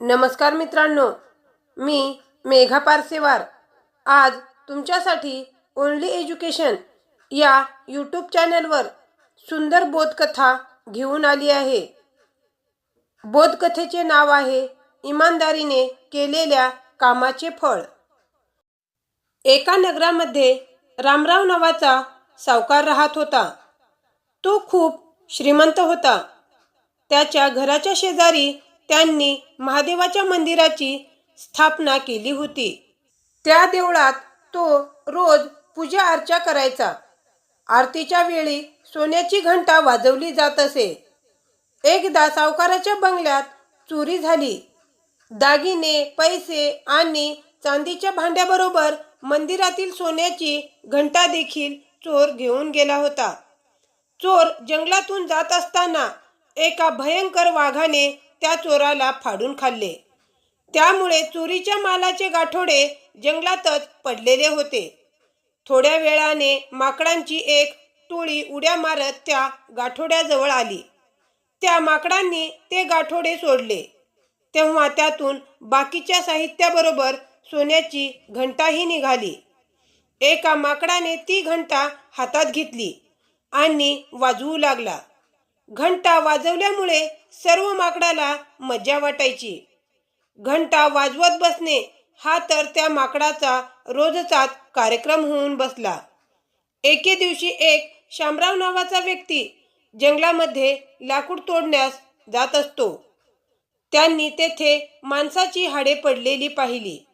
नमस्कार मित्रांनो मी मेघा पारसेवार. आज तुमच्यासाठी ओनली एज्युकेशन या यूट्यूब चॅनलवर सुंदर बोधकथा घेऊन आली आहे. बोधकथेचे नाव आहे इमानदारीने केलेल्या कामाचे फळ. एका नगरामध्ये रामराव नावाचा सावकार राहत होता. तो खूप श्रीमंत होता. त्याच्या घराच्या शेजारी त्यांनी महादेवाच्या मंदिराची स्थापना केली होती. त्या देवळात तो रोज पूजा अर्चा करायचा. आरतीच्या वेळी सोन्याची घंटा वाजवली जात असे. एकदा सावकाराच्या बंगल्यात चोरी झाली. दागिने पैसे आणि चांदीच्या भांड्याबरोबर मंदिरातील सोन्याची घंटा देखील चोर घेऊन गेला होता. चोर जंगलातून जात असताना एका भयंकर वाघाने त्या चोराला फाडून खाल्ले. त्यामुळे चोरीच्या मालाचे गाठोडे जंगलातच पडलेले होते. थोड्या वेळाने माकडांची एक टोळी उड्या मारत त्या गाठोड्याजवळ आली. त्या माकडांनी ते गाठोडे सोडले. तेव्हा त्यातून बाकीच्या साहित्याबरोबर सोन्याची घंटाही निघाली. एका माकडाने ती घंटा हातात घेतली आणि वाजवू लागला. घंटा वाजवल्यामुळे सर्व माकडाला मजा वाटायची. घंटा वाजवत बसणे हा तर त्या माकडाचा रोजचाच कार्यक्रम होऊन बसला. एके दिवशी एक शामराव नावाचा व्यक्ती जंगलामध्ये लाकूड तोडण्यास जात असतो. त्यांनी तेथे माणसाची हाडे पडलेली पाहिली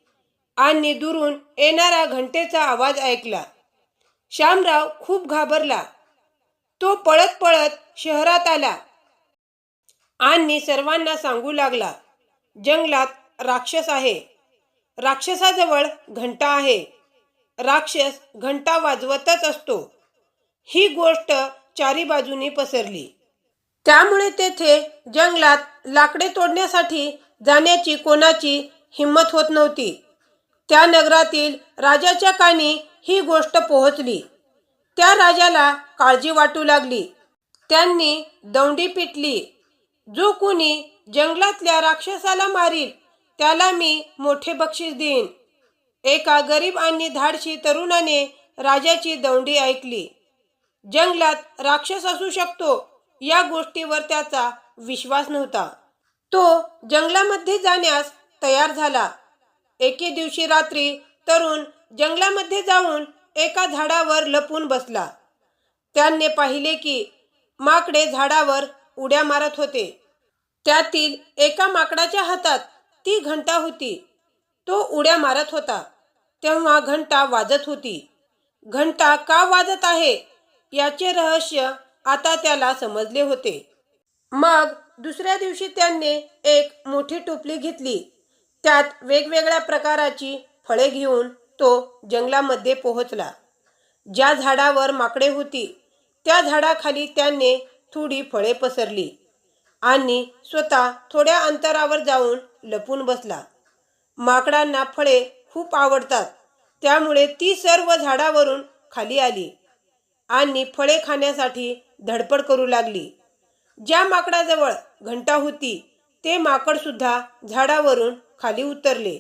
आणि दुरून येणारा घंटेचा आवाज ऐकला. श्यामराव खूप घाबरला. तो पळत पळत शहरात आला. आणि सर्वांना सांगू लागला जंगलात राक्षस आहे. राक्षसाजवळ घंटा आहे. राक्षस घंटा वाजवतच असतो. ही गोष्ट चारी बाजूनी पसरली. त्यामुळे तेथे जंगलात लाकडे तोडण्यासाठी जाण्याची कोणाची हिंमत होत नव्हती. त्या नगरातील राजाच्या कानी ही गोष्ट पोहोचली. त्या राजाला काळजी वाटू लागली. त्यांनी दौंडी पिटली. जो कोणी जंगलातल्या राक्षसाला मारील त्याला मी मोठे बक्षीस देईन. एका गरीब आणि धाडशी तरुणाने राजाची दौंडी ऐकली. जंगलात राक्षस असू शकतो या गोष्टीवर त्याचा विश्वास नव्हता. तो जंगलामध्ये जाण्यास तयार झाला. एके दिवशी रात्री तरुण जंगलामध्ये जाऊन एका झाडावर लपून बसला. त्यांनी पाहिले की माकडे झाडावर उड्या मारत होते. त्यातील एका माकडाच्या हातात ती घंटा होती. तो उड्या मारत होता. तेव्हा घंटा वाजत होती. घंटा का वाजत आहे? याचे रहस्य आता त्याला समजले होते. मग दुसऱ्या दिवशी त्यांनी एक मोठी टोपली घेतली. त्यात वेगवेगळ्या प्रकाराची फळे घेऊन तो जंगलामध्ये पोहोचला. ज्या झाडावर माकडे होती त्या झाडाखाली त्याने थोडी फळे पसरली आणि स्वतः थोड्या अंतरावर जाऊन लपून बसला. माकडांना फळे खूप आवडतात त्यामुळे ती सर्व झाडावरून खाली आली आणि फळे खाण्यासाठी धडपड करू लागली. ज्या माकडाजवळ घंटा होती ते माकडसुद्धा झाडावरून खाली उतरले.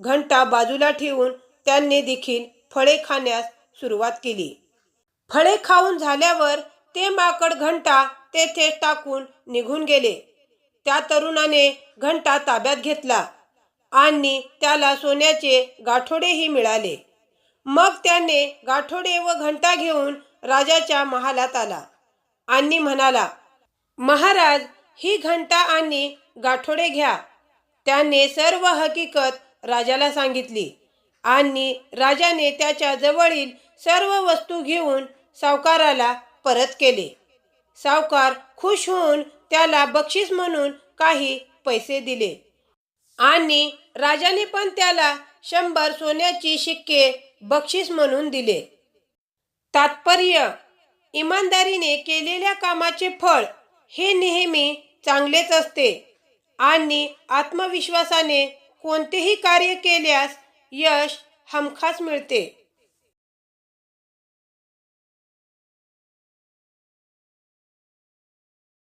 घंटा बाजूला ठेवून त्यांनी देखील फळे खाण्यास सुरुवात केली. फळे खाऊन झाल्यावर ते माकड घंटा तेथे टाकून निघून गेले. त्या तरुणाने घंटा ताब्यात घेतला आणि त्याला सोन्याचे गाठोडेही मिळाले. मग त्याने गाठोडे व घंटा घेऊन राजाच्या महालात आला आणि म्हणाला महाराज ही घंटा आणि गाठोडे घ्या. त्याने सर्व हकीकत राजाला सांगितली. आणि राजाने त्याच्या जवळील सर्व वस्तू घेऊन सावकाराला परत केले. सावकार खुश होऊन त्याला बक्षीस म्हणून काही पैसे दिले. आणि राजाने पण त्याला शंभर सोन्याची शिक्के बक्षीस म्हणून दिले. तात्पर्य इमानदारीने केलेल्या कामाचे फळ हे नेहमी चांगलेच असते आणि आत्मविश्वासाने कोणतेही कार्य केल्यास यश हमखास मिळते.